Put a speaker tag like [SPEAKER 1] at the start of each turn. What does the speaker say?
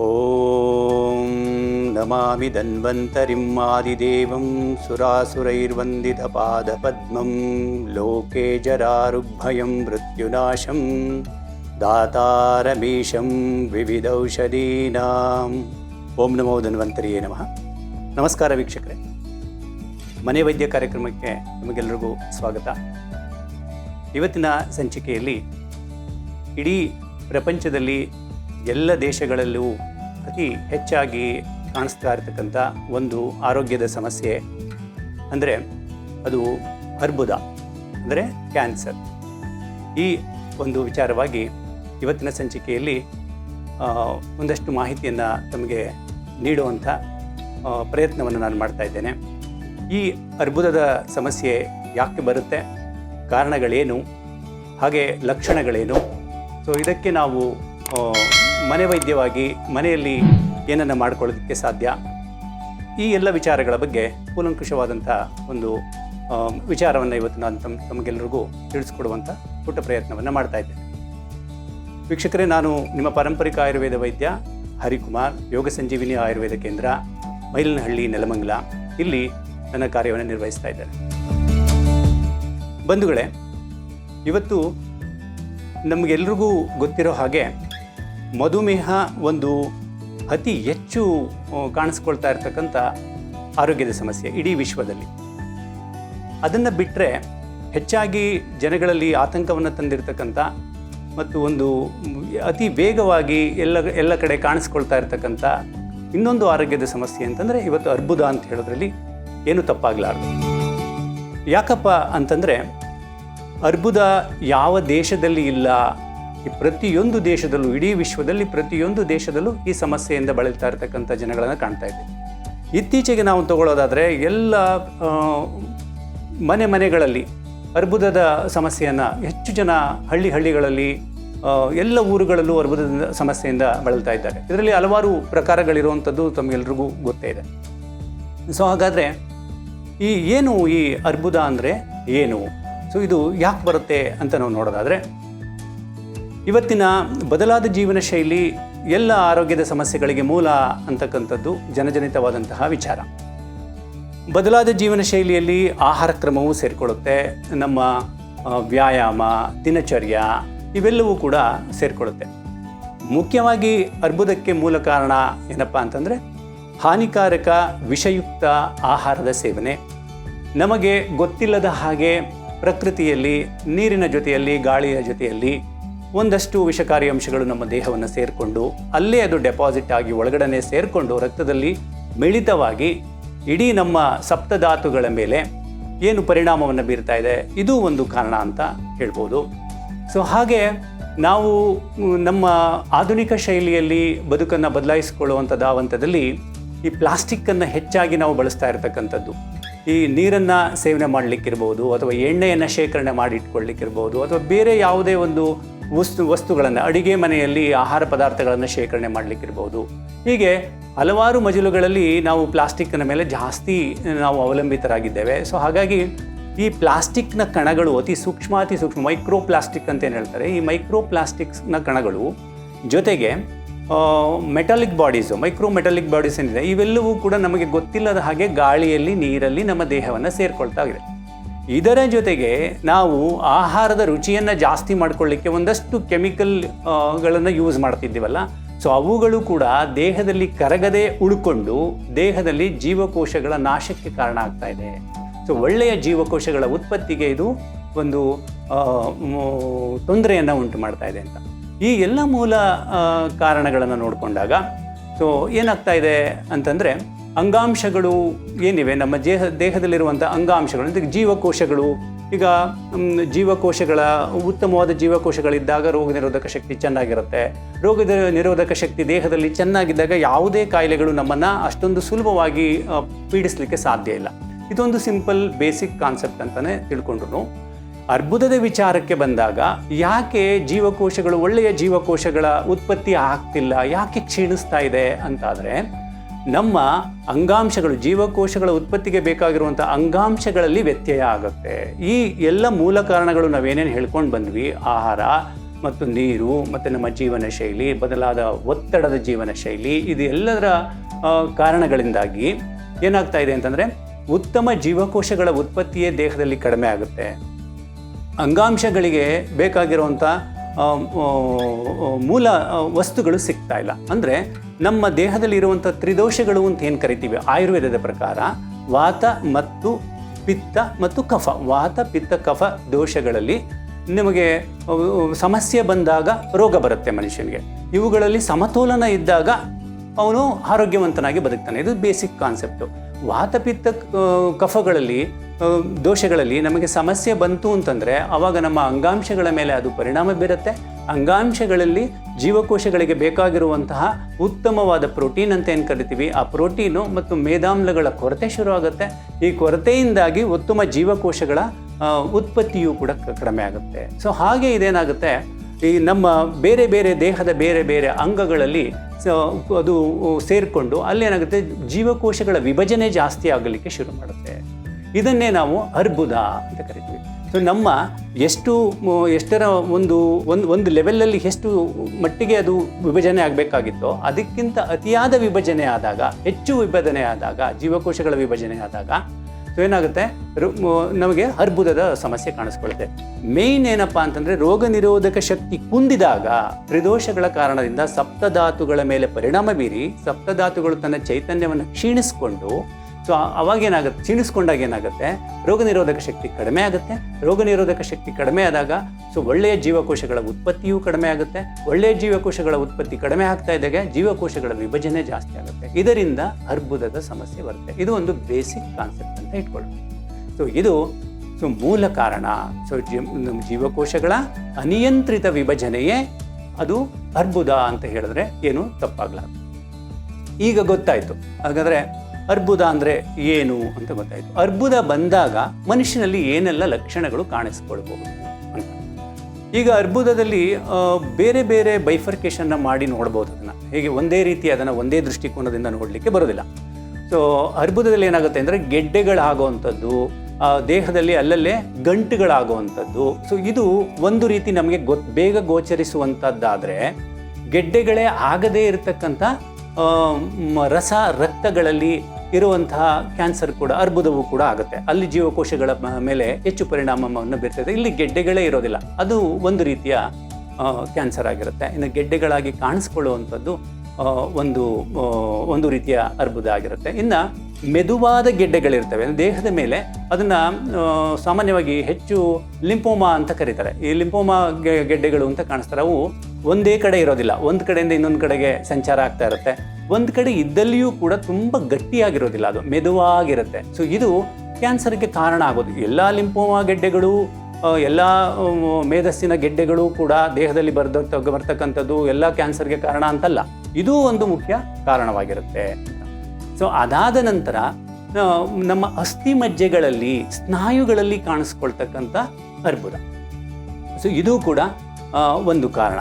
[SPEAKER 1] ॐ नमामि धन्वन्तरिम् आदिदेवं सुरासुरैर्वन्दितपादपद्मं लोके जरारुग्भयं मृत्युनाशं दातारमीशं ವಿವಿಧೌಷಧೀನಾಂ ಓಂ ನಮೋ ಧನ್ವಂತರಿಯೇ ನಮಃ ನಮಸ್ಕಾರ ವೀಕ್ಷಕರೇ ಮನೆ ವೈದ್ಯ ಕಾರ್ಯಕ್ರಮಕ್ಕೆ ನಿಮಗೆಲ್ಲರಿಗೂ ಸ್ವಾಗತ ಇವತ್ತಿನ ಸಂಚಿಕೆಯಲ್ಲಿ ಇಡೀ ಪ್ರಪಂಚದಲ್ಲಿ ಎಲ್ಲ ದೇಶಗಳಲ್ಲೂ ಅತಿ ಹೆಚ್ಚಾಗಿ ಕಾಣಿಸ್ತಾ ಇರತಕ್ಕಂಥ ಒಂದು ಆರೋಗ್ಯದ ಸಮಸ್ಯೆ ಅಂದರೆ ಅದು ಅರ್ಬುದ, ಅಂದರೆ ಕ್ಯಾನ್ಸರ್. ಈ ಒಂದು ವಿಚಾರವಾಗಿ ಇವತ್ತಿನ ಸಂಚಿಕೆಯಲ್ಲಿ ಒಂದಷ್ಟು ಮಾಹಿತಿಯನ್ನು ತಮಗೆ ನೀಡುವಂಥ ಪ್ರಯತ್ನವನ್ನು ನಾನು ಮಾಡ್ತಾ ಇದ್ದೇನೆ. ಈ ಅರ್ಬುದದ ಸಮಸ್ಯೆ ಯಾಕೆ ಬರುತ್ತೆ, ಕಾರಣಗಳೇನು, ಹಾಗೆ ಲಕ್ಷಣಗಳೇನು? ಸೊ ಇದಕ್ಕೆ ನಾವು ಮನೆ ವೈದ್ಯವಾಗಿ ಮನೆಯಲ್ಲಿ ಏನನ್ನು ಮಾಡ್ಕೊಳ್ಳೋದಕ್ಕೆ ಸಾಧ್ಯ? ಈ ಎಲ್ಲ ವಿಚಾರಗಳ ಬಗ್ಗೆ ಕೂಲಂಕುಷವಾದಂಥ ಒಂದು ವಿಚಾರವನ್ನು ಇವತ್ತು ನಾನು ತಮ್ಮ ತಮಗೆಲ್ಲರಿಗೂ ತಿಳಿಸ್ಕೊಡುವಂಥ ಪುಟ್ಟ ಪ್ರಯತ್ನವನ್ನು ಮಾಡ್ತಾ ಇದ್ದೇನೆ. ವೀಕ್ಷಕರೇ, ನಾನು ನಿಮ್ಮ ಪಾರಂಪರಿಕ ಆಯುರ್ವೇದ ವೈದ್ಯ ಹರಿಕುಮಾರ್, ಯೋಗ ಸಂಜೀವಿನಿ ಆಯುರ್ವೇದ ಕೇಂದ್ರ, ಮೈಲನಹಳ್ಳಿ, ನೆಲಮಂಗಲ. ಇಲ್ಲಿ ನನ್ನ ಕಾರ್ಯವನ್ನು ನಿರ್ವಹಿಸ್ತಾ ಇದ್ದೇನೆ. ಬಂಧುಗಳೇ, ಇವತ್ತು ನಮಗೆಲ್ರಿಗೂ ಗೊತ್ತಿರೋ ಹಾಗೆ ಮಧುಮೇಹ ಒಂದು ಅತಿ ಹೆಚ್ಚು ಕಾಣಿಸ್ಕೊಳ್ತಾ ಇರ್ತಕ್ಕಂಥ ಆರೋಗ್ಯದ ಸಮಸ್ಯೆ ಇಡೀ ವಿಶ್ವದಲ್ಲಿ. ಅದನ್ನು ಬಿಟ್ಟರೆ ಹೆಚ್ಚಾಗಿ ಜನಗಳಲ್ಲಿ ಆತಂಕವನ್ನು ತಂದಿರತಕ್ಕಂಥ ಮತ್ತು ಒಂದು ಅತಿ ವೇಗವಾಗಿ ಎಲ್ಲ ಎಲ್ಲ ಕಡೆ ಕಾಣಿಸ್ಕೊಳ್ತಾ ಇರತಕ್ಕಂಥ ಇನ್ನೊಂದು ಆರೋಗ್ಯದ ಸಮಸ್ಯೆ ಅಂತಂದರೆ ಇವತ್ತು ಅರ್ಬುದ ಅಂತ ಹೇಳೋದ್ರಲ್ಲಿ ಏನು ತಪ್ಪಾಗಲಾರದು. ಯಾಕಪ್ಪ ಅಂತಂದರೆ ಅರ್ಬುದ ಯಾವ ದೇಶದಲ್ಲಿ ಇಲ್ಲ ಈ ಪ್ರತಿಯೊಂದು ದೇಶದಲ್ಲೂ, ಇಡೀ ವಿಶ್ವದಲ್ಲಿ ಪ್ರತಿಯೊಂದು ದೇಶದಲ್ಲೂ ಈ ಸಮಸ್ಯೆಯಿಂದ ಬಳಲ್ತಾ ಇರತಕ್ಕಂಥ ಜನಗಳನ್ನು ಕಾಣ್ತಾ ಇದ್ದೀವಿ. ಇತ್ತೀಚೆಗೆ ನಾವು ತಗೊಳ್ಳೋದಾದರೆ ಎಲ್ಲ ಮನೆ ಮನೆಗಳಲ್ಲಿ ಅರ್ಬುದದ ಸಮಸ್ಯೆಯನ್ನು ಹೆಚ್ಚು ಜನ ಹಳ್ಳಿ ಹಳ್ಳಿಗಳಲ್ಲಿ ಎಲ್ಲ ಊರುಗಳಲ್ಲೂ ಅರ್ಬುದದ ಸಮಸ್ಯೆಯಿಂದ ಬಳಲ್ತಾ ಇದ್ದಾರೆ. ಇದರಲ್ಲಿ ಹಲವಾರು ಪ್ರಕಾರಗಳಿರುವಂಥದ್ದು ತಮಗೆಲ್ರಿಗೂ ಗೊತ್ತೇ ಇದೆ. ಸೊ, ಹಾಗಾದರೆ ಈ ಏನು ಈ ಅರ್ಬುದ ಅಂದರೆ ಏನು? ಸೊ, ಇದು ಯಾಕೆ ಬರುತ್ತೆ ಅಂತ ನಾವು ನೋಡೋದಾದರೆ ಇವತ್ತಿನ ಬದಲಾದ ಜೀವನ ಶೈಲಿ ಎಲ್ಲ ಆರೋಗ್ಯದ ಸಮಸ್ಯೆಗಳಿಗೆ ಮೂಲ ಅಂತಕ್ಕಂಥದ್ದು ಜನಜನಿತವಾದಂತಹ ವಿಚಾರ. ಬದಲಾದ ಜೀವನ ಶೈಲಿಯಲ್ಲಿ ಆಹಾರ ಕ್ರಮವೂ ಸೇರಿಕೊಳ್ಳುತ್ತೆ, ನಮ್ಮ ವ್ಯಾಯಾಮ, ದಿನಚರ್ಯ ಇವೆಲ್ಲವೂ ಕೂಡ ಸೇರಿಕೊಳ್ಳುತ್ತೆ. ಮುಖ್ಯವಾಗಿ ಅರ್ಬುದಕ್ಕೆ ಮೂಲ ಕಾರಣ ಏನಪ್ಪ ಅಂತಂದರೆ ಹಾನಿಕಾರಕ ವಿಷಯುಕ್ತ ಆಹಾರದ ಸೇವನೆ. ನಮಗೆ ಗೊತ್ತಿಲ್ಲದ ಹಾಗೆ ಪ್ರಕೃತಿಯಲ್ಲಿ ನೀರಿನ ಜೊತೆಯಲ್ಲಿ, ಗಾಳಿಯ ಜೊತೆಯಲ್ಲಿ ಒಂದಷ್ಟು ವಿಷಕಾರಿ ಅಂಶಗಳು ನಮ್ಮ ದೇಹವನ್ನು ಸೇರಿಕೊಂಡು ಅಲ್ಲೇ ಅದು ಡೆಪಾಸಿಟ್ ಆಗಿ ಒಳಗಡೆ ಸೇರಿಕೊಂಡು ರಕ್ತದಲ್ಲಿ ಮಿಳಿತವಾಗಿ ಇಡೀ ನಮ್ಮ ಸಪ್ತಧಾತುಗಳ ಮೇಲೆ ಏನು ಪರಿಣಾಮವನ್ನು ಬೀರ್ತಾ ಇದೆ, ಇದು ಒಂದು ಕಾರಣ ಅಂತ ಹೇಳ್ಬೋದು. ಸೊ ಹಾಗೆ ನಾವು ನಮ್ಮ ಆಧುನಿಕ ಶೈಲಿಯಲ್ಲಿ ಬದುಕನ್ನು ಬದಲಾಯಿಸಿಕೊಳ್ಳುವಂಥ ಹಂತದಲ್ಲಿ ಈ ಪ್ಲಾಸ್ಟಿಕ್ಕನ್ನು ಹೆಚ್ಚಾಗಿ ನಾವು ಬಳಸ್ತಾ ಇರತಕ್ಕಂಥದ್ದು. ಈ ನೀರನ್ನು ಸೇವನೆ ಮಾಡಲಿಕ್ಕಿರ್ಬೋದು ಅಥವಾ ಎಣ್ಣೆಯನ್ನು ಶೇಖರಣೆ ಮಾಡಿ ಇಟ್ಕೊಳ್ಳಿಕ್ಕಿರ್ಬೋದು ಅಥವಾ ಬೇರೆ ಯಾವುದೇ ಒಂದು ವಸ್ತು ವಸ್ತುಗಳನ್ನು, ಅಡುಗೆ ಮನೆಯಲ್ಲಿ ಆಹಾರ ಪದಾರ್ಥಗಳನ್ನು ಶೇಖರಣೆ ಮಾಡಲಿಕ್ಕಿರ್ಬೋದು. ಹೀಗೆ ಹಲವಾರು ಮಜಲುಗಳಲ್ಲಿ ನಾವು ಪ್ಲಾಸ್ಟಿಕ್ನ ಮೇಲೆ ಜಾಸ್ತಿ ನಾವು ಅವಲಂಬಿತರಾಗಿದ್ದೇವೆ. ಸೊ, ಹಾಗಾಗಿ ಈ ಪ್ಲಾಸ್ಟಿಕ್ನ ಕಣಗಳು ಅತಿ ಸೂಕ್ಷ್ಮ ಅತಿ ಸೂಕ್ಷ್ಮ ಮೈಕ್ರೋ ಪ್ಲಾಸ್ಟಿಕ್ ಅಂತ ಏನು ಹೇಳ್ತಾರೆ? ಈ ಮೈಕ್ರೋ ಪ್ಲಾಸ್ಟಿಕ್ಸ್ನ ಕಣಗಳು ಜೊತೆಗೆ metallic bodies micro metallic bodies ಏನಿದೆ, ಇವೆಲ್ಲವೂ ಕೂಡ ನಮಗೆ ಗೊತ್ತಿಲ್ಲದ ಹಾಗೆ ಗಾಳಿಯಲ್ಲಿ, ನೀರಲ್ಲಿ ನಮ್ಮ ದೇಹವನ್ನು ಸೇರಿಕೊಳ್ತಾ ಇದೆ ಇದರ ಜೊತೆಗೆ ನಾವು ಆಹಾರದ ರುಚಿಯನ್ನು ಜಾಸ್ತಿ ಮಾಡ್ಕೊಳ್ಳಿಕ್ಕೆ ಒಂದಷ್ಟು ಕೆಮಿಕಲ್ಗಳನ್ನು ಯೂಸ್ ಮಾಡ್ತಿದ್ದೀವಲ್ಲ? ಸೊ ಅವುಗಳು ಕೂಡ ದೇಹದಲ್ಲಿ ಕರಗದೆ ಉಳ್ಕೊಂಡು ದೇಹದಲ್ಲಿ ಜೀವಕೋಶಗಳ ನಾಶಕ್ಕೆ ಕಾರಣ ಆಗ್ತಾ ಇದೆ. ಸೊ ಒಳ್ಳೆಯ ಜೀವಕೋಶಗಳ ಉತ್ಪತ್ತಿಗೆ ಇದು ಒಂದು ತೊಂದರೆಯನ್ನು ಉಂಟು ಮಾಡ್ತಾ ಇದೆ ಅಂತ. ಈ ಎಲ್ಲ ಮೂಲ ಕಾರಣಗಳನ್ನು ನೋಡಿಕೊಂಡಾಗ ಸೊ ಏನಾಗ್ತಾ ಇದೆ ಅಂತಂದರೆ ಅಂಗಾಂಶಗಳು ಏನಿವೆ? ನಮ್ಮ ದೇಹ, ದೇಹದಲ್ಲಿರುವಂಥ ಅಂಗಾಂಶಗಳು, ಅಂದರೆ ಜೀವಕೋಶಗಳು. ಈಗ ಜೀವಕೋಶಗಳ, ಉತ್ತಮವಾದ ಜೀವಕೋಶಗಳಿದ್ದಾಗ ರೋಗ ನಿರೋಧಕ ಶಕ್ತಿ ಚೆನ್ನಾಗಿರುತ್ತೆ. ರೋಗದ ನಿರೋಧಕ ಶಕ್ತಿ ದೇಹದಲ್ಲಿ ಚೆನ್ನಾಗಿದ್ದಾಗ ಯಾವುದೇ ಕಾಯಿಲೆಗಳು ನಮ್ಮನ್ನು ಅಷ್ಟೊಂದು ಸುಲಭವಾಗಿ ಪೀಡಿಸಲಿಕ್ಕೆ ಸಾಧ್ಯ ಇಲ್ಲ. ಇದೊಂದು ಸಿಂಪಲ್, ಬೇಸಿಕ್ ಕಾನ್ಸೆಪ್ಟ್ ಅಂತಲೇ ತಿಳ್ಕೊಂಡ್ರು ಅರ್ಬುದದ ವಿಚಾರಕ್ಕೆ ಬಂದಾಗ, ಯಾಕೆ ಜೀವಕೋಶಗಳು ಒಳ್ಳೆಯ ಜೀವಕೋಶಗಳ ಉತ್ಪತ್ತಿ ಆಗ್ತಿಲ್ಲ? ಯಾಕೆ ಕ್ಷೀಣಿಸ್ತಾ ಇದೆ ಅಂತಾದರೆ ನಮ್ಮ ಅಂಗಾಂಶಗಳು, ಜೀವಕೋಶಗಳ ಉತ್ಪತ್ತಿಗೆ ಬೇಕಾಗಿರುವಂಥ ಅಂಗಾಂಶಗಳಲ್ಲಿ ವ್ಯತ್ಯಯ ಆಗುತ್ತೆ. ಈ ಎಲ್ಲ ಮೂಲ ಕಾರಣಗಳು ನಾವೇನೇನು ಹೇಳ್ಕೊಂಡು ಬಂದ್ವಿ? ಆಹಾರ ಮತ್ತು ನೀರು ಮತ್ತು ನಮ್ಮ ಜೀವನ ಶೈಲಿ, ಬದಲಾದ ಒತ್ತಡದ ಜೀವನ ಶೈಲಿ, ಇದು ಎಲ್ಲದರ ಕಾರಣಗಳಿಂದಾಗಿ ಏನಾಗ್ತಾ ಇದೆ ಅಂತಂದರೆ ಉತ್ತಮ ಜೀವಕೋಶಗಳ ಉತ್ಪತ್ತಿಯೇ ದೇಹದಲ್ಲಿ ಕಡಿಮೆ ಆಗುತ್ತೆ. ಅಂಗಾಂಶಗಳಿಗೆ ಬೇಕಾಗಿರುವಂಥ ಮೂಲ ವಸ್ತುಗಳು ಸಿಗ್ತಾ ಇಲ್ಲ. ಅಂದರೆ ನಮ್ಮ ದೇಹದಲ್ಲಿ ಇರುವಂಥ ತ್ರಿದೋಷಗಳು ಅಂತ ಏನು ಕರಿತೀವಿ? ಆಯುರ್ವೇದದ ಪ್ರಕಾರ ವಾತ ಮತ್ತು ಪಿತ್ತ ಮತ್ತು ಕಫ. ವಾತ, ಪಿತ್ತ, ಕಫ ದೋಷಗಳಲ್ಲಿ ನಿಮಗೆ ಸಮಸ್ಯೆ ಬಂದಾಗ ರೋಗ ಬರುತ್ತೆ ಮನುಷ್ಯನಿಗೆ. ಇವುಗಳಲ್ಲಿ ಸಮತೋಲನ ಇದ್ದಾಗ ಅವನು ಆರೋಗ್ಯವಂತನಾಗಿ ಬದುಕ್ತಾನೆ. ಇದು ಬೇಸಿಕ್ ಕಾನ್ಸೆಪ್ಟು ವಾತಪಿತ್ತ ಪಿತ್ತ ಕಫಗಳಲ್ಲಿ ದೋಷಗಳಲ್ಲಿ ನಮಗೆ ಸಮಸ್ಯೆ ಬಂತು ಅಂತಂದರೆ ಆವಾಗ ನಮ್ಮ ಅಂಗಾಂಶಗಳ ಮೇಲೆ ಅದು ಪರಿಣಾಮ ಬೀರುತ್ತೆ. ಅಂಗಾಂಶಗಳಲ್ಲಿ ಜೀವಕೋಶಗಳಿಗೆ ಬೇಕಾಗಿರುವಂತಹ ಉತ್ತಮವಾದ ಪ್ರೋಟೀನ್ ಅಂತ ಏನು ಕರಿತೀವಿ? ಆ ಪ್ರೋಟೀನು ಮತ್ತು ಮೇದಾಮ್ಲಗಳ ಕೊರತೆ ಶುರುವಾಗುತ್ತೆ. ಈ ಕೊರತೆಯಿಂದಾಗಿ ಉತ್ತಮ ಜೀವಕೋಶಗಳ ಉತ್ಪತ್ತಿಯೂ ಕೂಡ ಕಡಿಮೆ ಆಗುತ್ತೆ. ಸೊ ಹಾಗೆ ಇದೇನಾಗುತ್ತೆ? ಈ ನಮ್ಮ ಬೇರೆ ಬೇರೆ ದೇಹದ ಬೇರೆ ಬೇರೆ ಅಂಗಗಳಲ್ಲಿ ಅದು ಸೇರಿಕೊಂಡು ಅಲ್ಲೇನಾಗುತ್ತೆ? ಜೀವಕೋಶಗಳ ವಿಭಜನೆ ಜಾಸ್ತಿ ಆಗಲಿಕ್ಕೆ ಶುರು ಮಾಡುತ್ತೆ. ಇದನ್ನೇ ನಾವು ಅರ್ಬುದ ಅಂತ ಕರಿತೀವಿ. ನಮ್ಮ ಎಷ್ಟು ಎಷ್ಟರ ಒಂದು ಒಂದು ಒಂದು ಲೆವೆಲಲ್ಲಿ ಎಷ್ಟು ಮಟ್ಟಿಗೆ ಅದು ವಿಭಜನೆ ಆಗಬೇಕಾಗಿತ್ತೋ ಅದಕ್ಕಿಂತ ಅತಿಯಾದ ವಿಭಜನೆ ಆದಾಗ, ಹೆಚ್ಚು ವಿಭಜನೆ ಆದಾಗ, ಜೀವಕೋಶಗಳ ವಿಭಜನೆ ಆದಾಗ ಸೊ ಏನಾಗುತ್ತೆ? ನಮಗೆ ಅರ್ಬುದದ ಸಮಸ್ಯೆ ಕಾಣಿಸ್ಕೊಳ್ಳುತ್ತೆ ಮೇಯ್ನ್ ಏನಪ್ಪಾ ಅಂತಂದರೆ, ರೋಗ ನಿರೋಧಕ ಶಕ್ತಿ ಕುಂದಿದಾಗ ತ್ರಿದೋಷಗಳ ಕಾರಣದಿಂದ ಸಪ್ತಧಾತುಗಳ ಮೇಲೆ ಪರಿಣಾಮ ಬೀರಿ, ಸಪ್ತಧಾತುಗಳು ತನ್ನ ಚೈತನ್ಯವನ್ನು ಕ್ಷೀಣಿಸ್ಕೊಂಡು ಸೊ ಅವಾಗ ಏನಾಗುತ್ತೆ? ಕ್ಷೀಣಿಸ್ಕೊಂಡಾಗ ಏನಾಗುತ್ತೆ? ರೋಗ ನಿರೋಧಕ ಶಕ್ತಿ ಕಡಿಮೆ ಆಗುತ್ತೆ. ರೋಗ ನಿರೋಧಕ ಶಕ್ತಿ ಕಡಿಮೆ ಆದಾಗ ಸೊ ಒಳ್ಳೆಯ ಜೀವಕೋಶಗಳ ಉತ್ಪತ್ತಿಯೂ ಕಡಿಮೆ ಆಗುತ್ತೆ. ಒಳ್ಳೆಯ ಜೀವಕೋಶಗಳ ಉತ್ಪತ್ತಿ ಕಡಿಮೆ ಆಗ್ತಾ ಇದ್ದಾಗ ಜೀವಕೋಶಗಳ ವಿಭಜನೆ ಜಾಸ್ತಿ ಆಗುತ್ತೆ. ಇದರಿಂದ ಅರ್ಬುದದ ಸಮಸ್ಯೆ ಬರುತ್ತೆ. ಇದು ಒಂದು ಬೇಸಿಕ್ ಕಾನ್ಸೆಪ್ಟ್ ಅಂತ ಇಟ್ಕೊಳ್ಳಿ ಸೊ ಇದು ಸೊ ಮೂಲ ಕಾರಣ. ಸೊ ನಮ್ಮ ಜೀವಕೋಶಗಳ ಅನಿಯಂತ್ರಿತ ವಿಭಜನೆಯೇ ಅದು ಅರ್ಬುದ ಅಂತ ಹೇಳಿದ್ರೆ ಏನು ತಪ್ಪಾಗ್ಲಾರ್ದು. ಈಗ ಗೊತ್ತಾಯಿತು. ಹಾಗಾದರೆ ಅರ್ಬುದ ಅಂದರೆ ಏನು ಅಂತ ಗೊತ್ತಾಯಿತು. ಅರ್ಬುದ ಬಂದಾಗ ಮನುಷ್ಯನಲ್ಲಿ ಏನೆಲ್ಲ ಲಕ್ಷಣಗಳು ಕಾಣಿಸ್ಕೊಳ್ಬಹುದು ಅಂತ. ಈಗ ಅರ್ಬುದದಲ್ಲಿ ಬೇರೆ ಬೇರೆ ಬೈಫರ್ಕೇಶನ್ನ ಮಾಡಿ ನೋಡ್ಬೋದು ಅದನ್ನು. ಹೇಗೆ ಒಂದೇ ರೀತಿ ಅದನ್ನು ಒಂದೇ ದೃಷ್ಟಿಕೋನದಿಂದ ನೋಡಲಿಕ್ಕೆ ಬರೋದಿಲ್ಲ ಸೊ ಅರ್ಬುದದಲ್ಲಿ ಏನಾಗುತ್ತೆ ಅಂದರೆ ಗೆಡ್ಡೆಗಳಾಗುವಂಥದ್ದು ದೇಹದಲ್ಲಿ ಅಲ್ಲಲ್ಲೇ ಗಂಟುಗಳಾಗುವಂಥದ್ದು. ಸೊ ಇದು ಒಂದು ರೀತಿ ನಮಗೆ ಗೊ, ಬೇಗ ಗೋಚರಿಸುವಂಥದ್ದಾದರೆ ಗೆಡ್ಡೆಗಳೇ ಆಗದೇ ಇರತಕ್ಕಂಥ ರಸ, ರಕ್ತಗಳಲ್ಲಿ ಇರುವಂತಹ ಕ್ಯಾನ್ಸರ್ ಕೂಡ, ಅರ್ಬುದವು ಕೂಡ ಆಗುತ್ತೆ. ಅಲ್ಲಿ ಜೀವಕೋಶಗಳ ಮೇಲೆ ಹೆಚ್ಚು ಪರಿಣಾಮವನ್ನು ಬೀರ್ತದೆ. ಇಲ್ಲಿ ಗೆಡ್ಡೆಗಳೇ ಇರೋದಿಲ್ಲ. ಅದು ಒಂದು ರೀತಿಯ ಕ್ಯಾನ್ಸರ್ ಆಗಿರುತ್ತೆ. ಇನ್ನು ಗೆಡ್ಡೆಗಳಾಗಿ ಕಾಣಿಸ್ಕೊಳ್ಳುವಂಥದ್ದು ಒಂದು ಒಂದು ರೀತಿಯ ಅರ್ಬುದ ಆಗಿರುತ್ತೆ. ಇನ್ನು ಮೆದುವಾದ ಗೆಡ್ಡೆಗಳಿರ್ತವೆ. ದೇಹದ ಮೇಲೆ ಅದನ್ನು ಸಾಮಾನ್ಯವಾಗಿ ಹೆಚ್ಚು ಲಿಂಪೋಮಾ ಅಂತ ಕರೀತಾರೆ. ಈ ಲಿಂಪೋಮಾ ಗೆಡ್ಡೆಗಳು ಅಂತ ಕಾಣಿಸ್ತಾರೆ. ಅವು ಒಂದೇ ಕಡೆ ಇರೋದಿಲ್ಲ. ಒಂದು ಕಡೆಯಿಂದ ಇನ್ನೊಂದು ಕಡೆಗೆ ಸಂಚಾರ ಆಗ್ತಾ ಇರುತ್ತೆ. ಒಂದು ಕಡೆ ಇದ್ದಲ್ಲಿಯೂ ಕೂಡ ತುಂಬ ಗಟ್ಟಿಯಾಗಿರೋದಿಲ್ಲ ಅದು, ಮೆದುವಾಗಿರುತ್ತೆ. ಸೊ ಇದು ಕ್ಯಾನ್ಸರ್ಗೆ ಕಾರಣ ಆಗೋದು. ಎಲ್ಲ ಲಿಂಪೋಮಾ ಗೆಡ್ಡೆಗಳು ಎಲ್ಲ ಮೇಧಸ್ಸಿನ ಗೆಡ್ಡೆಗಳು ಕೂಡ ದೇಹದಲ್ಲಿ ಬರ್ದ ಬರ್ತಕ್ಕಂಥದ್ದು ಎಲ್ಲ ಕ್ಯಾನ್ಸರ್ಗೆ ಕಾರಣ ಅಂತಲ್ಲ. ಇದು ಒಂದು ಮುಖ್ಯ ಕಾರಣವಾಗಿರುತ್ತೆ. ಸೊ ಅದಾದ ನಂತರ ನಮ್ಮ ಅಸ್ಥಿ ಮಜ್ಜೆಗಳಲ್ಲಿ, ಸ್ನಾಯುಗಳಲ್ಲಿ ಕಾಣಿಸ್ಕೊಳ್ತಕ್ಕಂಥ ಅರ್ಬುದ. ಸೊ ಇದು ಕೂಡ ಒಂದು ಕಾರಣ.